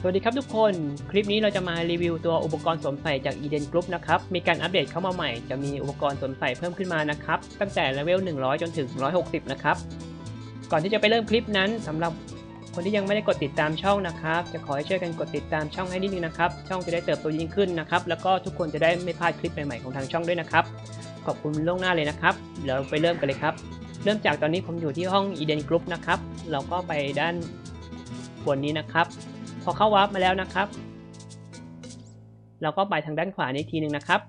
สวัสดีครับทุกคน คลิปนี้เราจะมารีวิวตัวอุปกรณ์สวมใส่จาก Eden Group นะครับ มีการอัปเดตเข้ามาใหม่ จะมีอุปกรณ์สวมใส่เพิ่มขึ้นมานะครับ ตั้งแต่เลเวล 100 จนถึง 160 นะครับ ก่อนที่จะไปเริ่มคลิปนั้นสำหรับคนที่ยังไม่ได้กดติดตามช่องนะครับ จะขอให้ช่วยกันกดติดตามช่องให้นิดนึงนะครับ ช่องจะได้เติบโตยิ่งขึ้นนะครับ แล้วก็ทุกคนจะได้ไม่พลาดคลิปใหม่ๆของทางช่องด้วยนะครับ ขอบคุณล่วงหน้าเลยนะครับ เดี๋ยวไปเริ่มกันเลยครับ เริ่มจากตอนนี้ผมอยู่ที่ห้อง Eden Group นะครับ เราก็ไปด้าน บนนี้นะครับ พอเข้าวาร์ปมาแล้วนะครับ เราก็ไปทางด้านขวานี้ทีหนึ่งนะครับ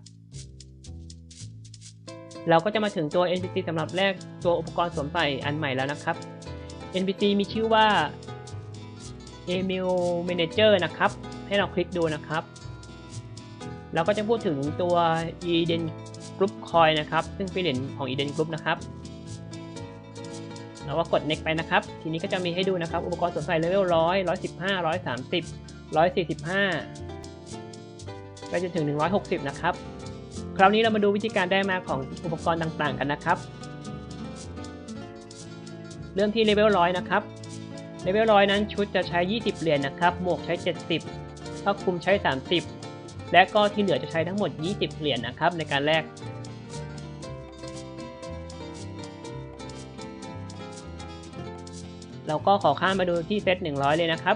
เราก็จะมาถึงตัว NPC สำหรับแรกตัวอุปกรณ์สวมใส่อันใหม่แล้วนะครับ NPC มีชื่อว่า Email Manager นะครับ ให้เราคลิกดูนะครับเราก็จะพูดถึงตัว Eden Group Coin นะครับ ซึ่งเป็นเหรียญของ Eden Group นะครับ เราก็กด next ไปนะครับ ทีนี้ก็จะมีให้ดูนะครับ อุปกรณ์สวมใส่เลเวล100 115 130 145ไปจนถึง 160 นะครับ คราวนี้เรามาดูวิธีการได้มาของอุปกรณ์ต่างๆ กันนะครับ เริ่มที่เลเวล100นะครับเลเวล100นั้นชุดจะใช้ 20 เหรียญนะครับ หมวกใช้ 70ผ้าคลุมใช้ 30 และก็ที่เหลือจะใช้ทั้งหมด 20 เหรียญนะครับ ในการแลก เราก็ขอข้ามมาดูที่เซต100 เลยนะครับ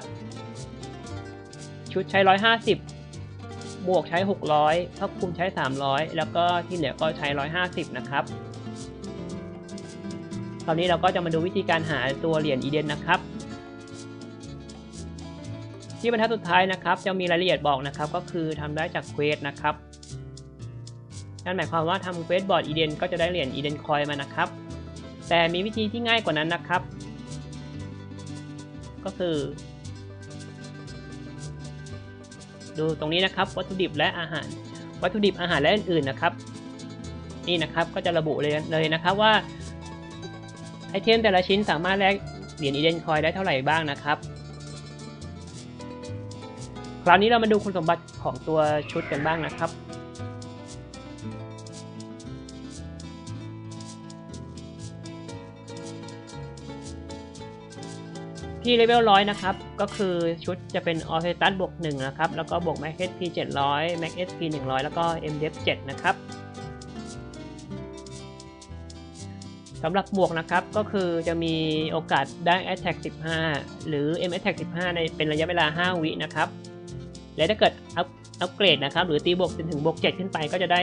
ชุดใช้ 150 บวกใช้ 600ผ้าคลุมใช้ 300 แล้วก็ที่เหลือก็ใช้ 150 นะครับตอนนี้เราก็จะมาดูวิธีการหาตัวเหรียญอีเดนนะครับ ที่บรรทัดสุดท้ายนะครับ จะมีรายละเอียดบอกนะครับ ก็คือทำได้จากเควสนะครับนั่นหมายความว่าทำเควสบอร์ดอีเดนก็จะได้เหรียญอีเดนคอยมานะครับ แต่มีวิธีที่ง่ายกว่านั้นนะครับ ก็คือ ดูตรงนี้นะครับวัตถุดิบและอาหาร วัตถุดิบอาหารและอื่นๆนะครับ นี่นะครับก็จะระบุเลยเลยนะครับว่าไอเทมแต่ละชิ้นสามารถแลกเหรียญอีเดนคอยได้เท่าไหร่บ้างนะครับ คราวนี้เรามาดูคุณสมบัติของตัวชุดกันบ้างนะครับ ที่เลเวลร้อยนะครับ ก็คือชุดจะเป็นออเ t ตัสบวก1นะครับ แล้วก็บวก Max SP 700 Max SP 100 แล้วก็ MDF 7นะครับสำหรับหมวกนะครับ ก็คือจะมีโอกาสได้ Attack 15 หรือ M Attack 15 ในเป็นระยะเวลา 5 วินะครับ และถ้าเกิดอัพอัพเกรดนะครับ หรือตีบวกจนถึงบวก 7 ขึ้นไป ก็จะได้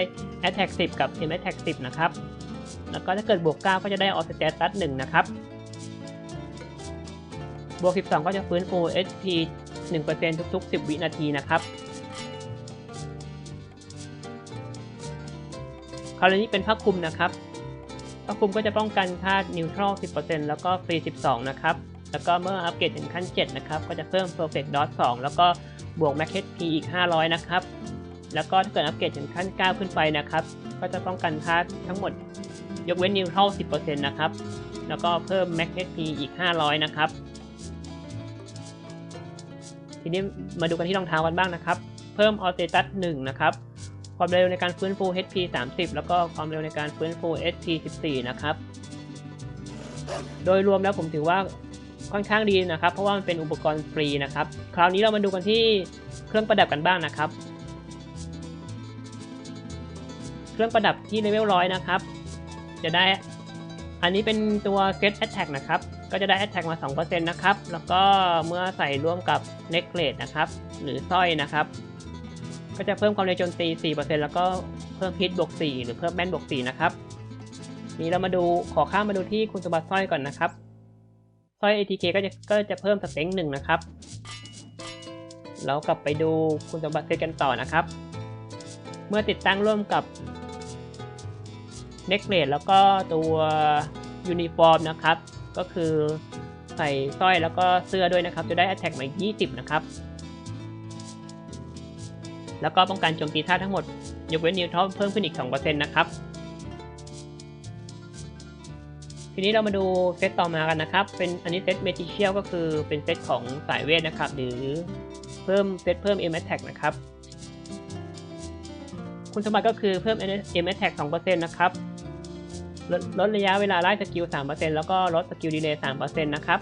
Attack 10 กับ M Attack 10 นะครับ แล้วก็ถ้าเกิดบวก 9 ก็จะได้ All Status 1นะครับ บวก 12 ก็จะฟื้นฟู HP 1%ทุก ๆ 10 วินาทีนะครับคราวนี้เป็นผ้าคลุมนะครับผ้าคลุมก็จะป้องกันธาตุนิวทรัล 10%แล้วก็ฟรี 12 นะครับ แล้วก็เมื่ออัปเกรดถึงขั้น 7 นะครับ ก็จะเพิ่ม Perfect Dot 2 แล้วก็บวก Max HP อีก 500 นะครับ แล้วก็ถ้าเกิดอัปเกรดถึงขั้น 9 ขึ้นไปนะครับ ก็จะป้องกันธาตุทั้งหมดยกเว้นนิวทรัล 10%นะครับ แล้วก็เพิ่ม Max HP อีก 500 นะครับ ทีนี้มาดูกันที่รองเท้ากันบ้างนะครับ เพิ่มออสเ t ตัส1นะครับความเร็วในการฟื้นฟู HP 30 แล้วก็ความเร็วในการฟื้นฟู SP 14 นะครับ โดยรวมแล้วผมถือว่าค่อนข้างดีนะครับ เพราะว่ามันเป็นอุปกรณ์ฟรีนะครับ คราวนี้เรามาดูกันที่เครื่องประดับกันบ้างนะครับ เครื่องประดับที่เลเวลร้อยนะครับ จะได้ อันนี้เป็นตัว Set Attack นะครับ ก็จะได้ Attack มา 2%นะครับ แล้วก็เมื่อใส่ร่วมกับ Necklace นะครับ หรือสร้อยนะครับ ก็จะเพิ่มความเร็วโจมตี 4%แล้วก็เพิ่มพิษบวก 4 หรือเพิ่มแม่นบวก 4 นะครับ นี้เรามาดูขอข้ามมาดูที่คุณสมบัติสร้อยก่อนนะครับ สร้อย ATK ก็จะก็จะเพิ่มสเต็งหนึ่งนะครับแล้วกลับไปดูคุณสมบัติเซตกันต่อนะครับ เมื่อติดตั้งร่วมกับ Necklace แล้วก็ตัวยูนิฟอร์มนะครับ ก็คือใส่สร้อยแล้วก็เสื้อด้วยนะครับ จะได้ Attack มาอีก20 นะครับ แล้วก็ป้องกันโจมตีท่าทั้งหมด ยกเว้นนิวทรัลเพิ่มขึ้นอีก 2%นะครับ ทีนี้เรามาดูเซตต่อมากันนะครับ เป็นอันนี้เซตเมจิเชียลก็คือเป็นเซตของสายเวทนะครับ หรือเพิ่มเซตเพิ่ม M Attack นะครับ คุณสมบัติก็คือเพิ่ม M Attack 2%นะครับ ลดลดระยะเวลาไล่สกิล 3%แล้วก็ลดสกิลดีเลย์ 3%นะครับ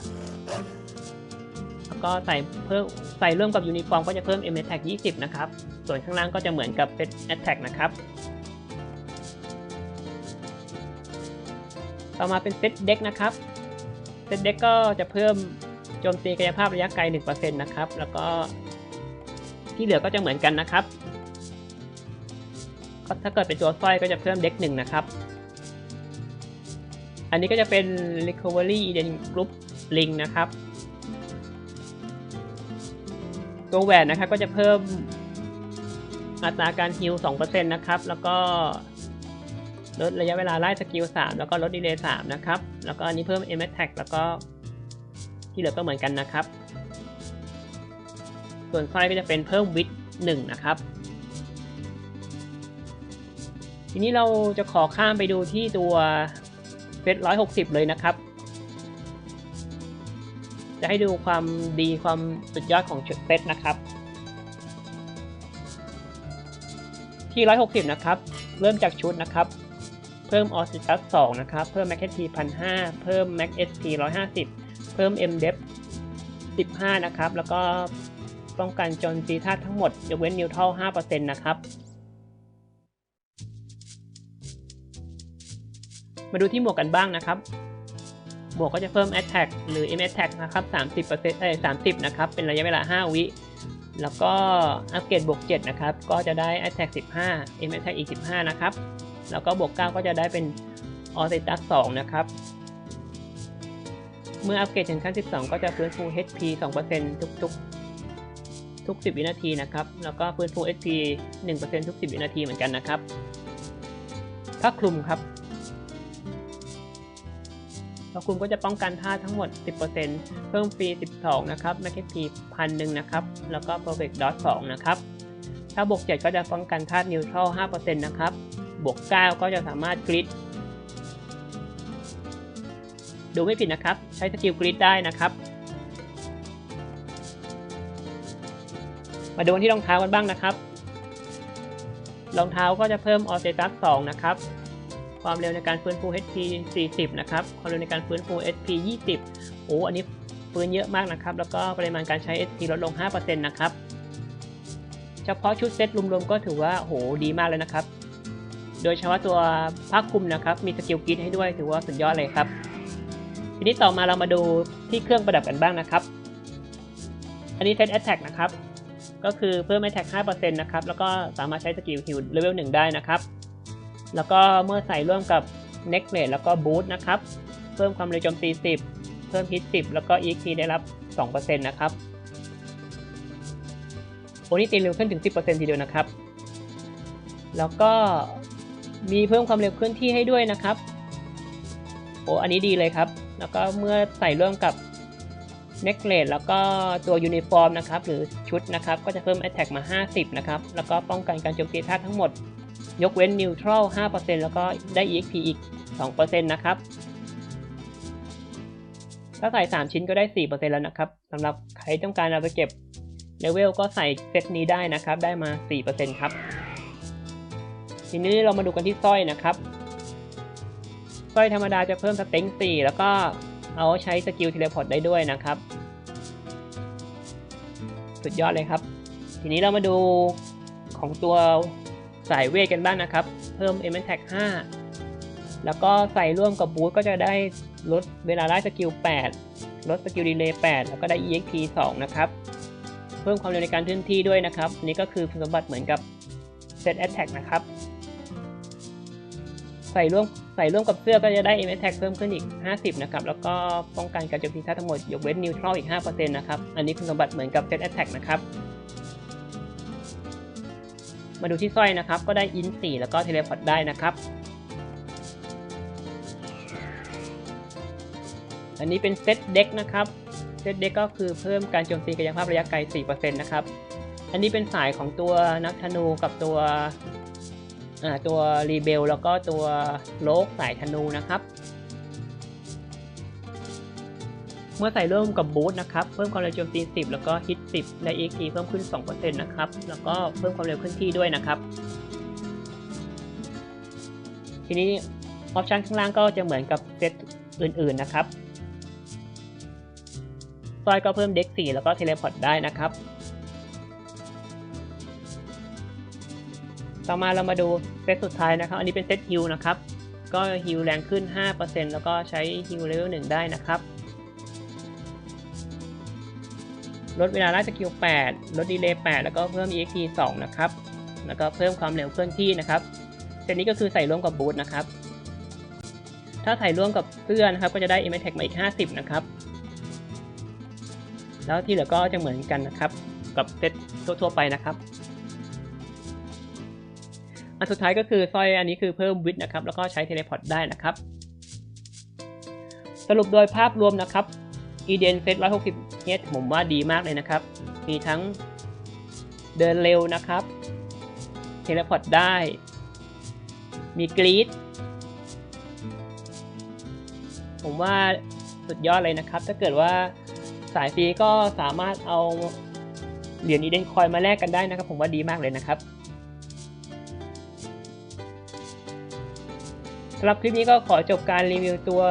แล้วก็ใส่เพิ่มใส่ร่วมกับยูนิฟอร์มก็จะเพิ่ม m attack 20 นะครับ ส่วนข้างล่างก็จะเหมือนกับเป็น attack นะครับ ต่อมาเป็นเซตเด็กนะครับเซตเด็กก็จะเพิ่มโจมตีกายภาพระยะไกล 1%นะครับ แล้วก็ที่เหลือก็จะเหมือนกันนะครับก็ถ้าเกิดเป็นตัวสร้อยก็จะเพิ่มเด็กหนึ่งนะครับ อันนี้ก็จะเป็น Recovery Eden Group Link นะครับ ตัวแหวนนะครับก็จะเพิ่มอัตราการฮิล2%นะครับ แล้วก็ลดระยะเวลาไล่สกิล3แล้วก็ลดดีเลย์3นะครับ แล้วก็อันนี้เพิ่ม m attack แล้วก็ที่เหลือก็เหมือนกันนะครับ ส่วนสร้อยก็จะเป็นเพิ่มวิด1นะครับ ทีนี้เราจะขอข้ามไปดูที่ตัว เฟส160เลยนะครับ จะให้ดูความดีความสุดยอดของชุดเซตนะครับ ที่160นะครับ เริ่มจากชุดนะครับ เพิ่มออสซิตัส2นะครับ เพิ่ม Max HP 1,500เพิ่ม Max SP 150เพิ่ม M Dep 15นะครับ แล้วก็ป้องกันโจนตีธาตุทั้งหมดยกเว้นนิวทรัล5%นะครับ มาดูที่หมวกกันบ้างนะครับ หมวกก็จะเพิ่ม Attack หรือ M Attack นะครับ 30%เอ้ย30 นะครับ เป็นระยะเวลา 5 วิ แล้วก็อัปเกรดบวก 7 นะครับ ก็จะได้ Attack 15 M Attack อีก 15 นะครับ แล้วก็บวก 9 ก็จะได้เป็น a u t i t u s 2นะครับ เมื่ออัปเกรดถึงขั้น 12 ก็จะฟื้นฟู HP 2%ทุกๆ ทุก 10 วินาทีนะครับ แล้วก็ฟื้นฟู HP 1%ทุก 10 วินาทีเหมือนกันนะครับผ้าคลุมครับ แล้วคุณก็จะป้องกันท่าทั้งหมด 10%เพิ่มฟรี 12 นะครับ Max HP พันหนึ่งนะครับ แล้วก็ Perfect Dot 2 นะครับ ถ้าบวก 7 ก็จะป้องกันท่า Neutral 5%นะครับ บวก 9 ก็จะสามารถกริดดูไม่ผิดนะครับ ใช้สกิลกริดได้นะครับ มาดูที่รองเท้ากันบ้างนะครับ รองเท้าก็จะเพิ่มออเ t ตัส2นะครับ ความเร็วในการฟื้นฟู HP 40 นะครับ ความเร็วในการฟื้นฟู HP 20 โอ้ อันนี้ฟื้นเยอะมากนะครับ แล้วก็ปริมาณการใช้ HP ลดลง 5%นะครับ เฉพาะชุดเซตรวมๆ ก็ถือว่าโหดีมากเลยนะครับ โดยเฉพาะตัวผ้าคลุมนะครับ มีสกิลกรีดให้ด้วย ถือว่าสุดยอดเลยครับ ทีนี้ต่อมาเรามาดูที่เครื่องประดับกันบ้างนะครับ อันนี้เซต Attack นะครับ ก็คือเพิ่ม Attack 5%นะครับ แล้วก็สามารถใช้สกิลฮิลเลเวล1ได้นะครับ แล้วก็เมื่อใส่ร่วมกับ Neck p l a t e แล้วก็ Boot นะครับ เพิ่มความเร็วโจมตี 10 เพิ่มฮิต 10 แล้วก็ EXP ได้รับ 2%นะครับโอนี่ตีเร็วขึ้นถึง 10%ทีเดียวนะครับ แล้วก็มีเพิ่มความเร็วเคลื่อนที่ให้ด้วยนะครับ โอ้อันนี้ดีเลยครับ แล้วก็เมื่อใส่ร่วมกับ Neck p l a t e แล้วก็ตัวยูนิฟอร์มนะครับ หรือชุดนะครับ ก็จะเพิ่ม Attack มา 50 นะครับ แล้วก็ป้องกันการโจมตีธาตุทั้งหมด ยกเว้น Neutral 5%แล้วก็ได้ EXP อีก 2%นะครับ ถ้าใส่ 3 ชิ้นก็ได้ 4%แล้วนะครับสำหรับใครต้องการเอาไปเก็บเลเวลก็ใส่เซตนี้ได้นะครับ ได้มา 4%ครับ ทีนี้เรามาดูกันที่สร้อยนะครับ สร้อยธรรมดาจะเพิ่มสเต็ง4 แล้วก็เอาใช้สกิลเทเลพอร์ตได้ด้วยนะครับ สุดยอดเลยครับ ทีนี้เรามาดูของตัว สายเวทกันบ้างนะครับ เพิ่ม m n t a g 5 แล้วก็ใส่ร่วมกับบูทก็จะได้ลดเวลาไล่สกิล 8 ลดสกิลดีเลย์ 8 แล้วก็ได้ EXP 2 นะครับ เพิ่มความเร็วในการเคลื่อนที่ด้วยนะครับ นี่ก็คือคุณสมบัติเหมือนกับ Set Attack นะครับ ใส่ร่วมใส่ร่วมกับเสื้อก็จะได้ M Attack เพิ่มขึ้นอีก 50 นะครับ แล้วก็ป้องกันการโจมตีท่าทั้งหมดยกเว้น Neutral อีก 5%นะครับ อันนี้คุณสมบัติเหมือนกับ Set Attack นะครับ มาดูที่สร้อยนะครับ ก็ได้อิน4แล้วก็เทเลพอร์ตได้นะครับ อันนี้เป็นเซตเด็กนะครับ เซตเด็กก็คือเพิ่มการโจมตีกายภาพระยะไกล 4%นะครับ อันนี้เป็นสายของตัวนักธนูกับตัวตัวรีเบลแล้วก็ตัวโลกสายธนูนะครับ เมื่อใส่ร่วมกับบูทนะครับ เพิ่มความเร็วโจมตี 10 แล้วก็ฮิต 10 และ EXP เพิ่มขึ้น 2%นะครับ แล้วก็เพิ่มความเร็วเคลื่อนที่ด้วยนะครับ ทีนี้ออปชันข้างล่างก็จะเหมือนกับเซตอื่นๆนะครับสสร้อยก็เพิ่มเด็ก 4 แล้วก็เทเลพอร์ตได้นะครับ ต่อมาเรามาดูเซตสุดท้ายนะครับ อันนี้เป็นเซตฮิลนะครับ ก็ฮิลแรงขึ้น 5%แล้วก็ใช้ฮิลเลเวล1ได้นะครับ ลดเวลาไล่สกิล 8 ลดดีเลย์ 8 แล้วก็เพิ่ม EXP 2 นะครับ แล้วก็เพิ่มความเร็วเคลื่อนที่นะครับเซตนี้ก็คือใส่ร่วมกับบูทนะครับ ถ้าใส่ร่วมกับเสื้อนะครับ ก็จะได้ m t e c มาอีก 50 นะครับ แล้วที่เหลือก็จะเหมือนกันนะครับ กับเซตทั่วๆไปนะครับ อันสุดท้ายก็คือสร้อยอันนี้คือเพิ่มวิดนะครับ แล้วก็ใช้เทเลพอร์ตได้นะครับ สรุปโดยภาพรวมนะครับ e d e n Set 160 h ผมว่าดีมากเลยนะครับ มีทั้งเดินเร็วนะครับ เทเลพอร์ตได้ มีกรีดผมว่าสุดยอดเลยนะครับ ถ้าเกิดว่าสายฟรีก็สามารถเอาเหรียญอีเดนคอยมาแลกกันได้นะครับ ผมว่าดีมากเลยนะครับ สำหรับคลิปนี้ก็ขอจบการรีวิวตัว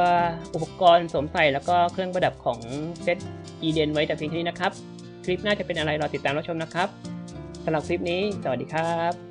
อุปกรณ์สวมใส่แล้วก็เครื่องประดับของเซตอีเดนไว้แต่เพียงเท่านี้นะครับ คลิปหน้าจะเป็นอะไรรอติดตามรับชมนะครับสำหรับคลิปนี้ สวัสดีครับ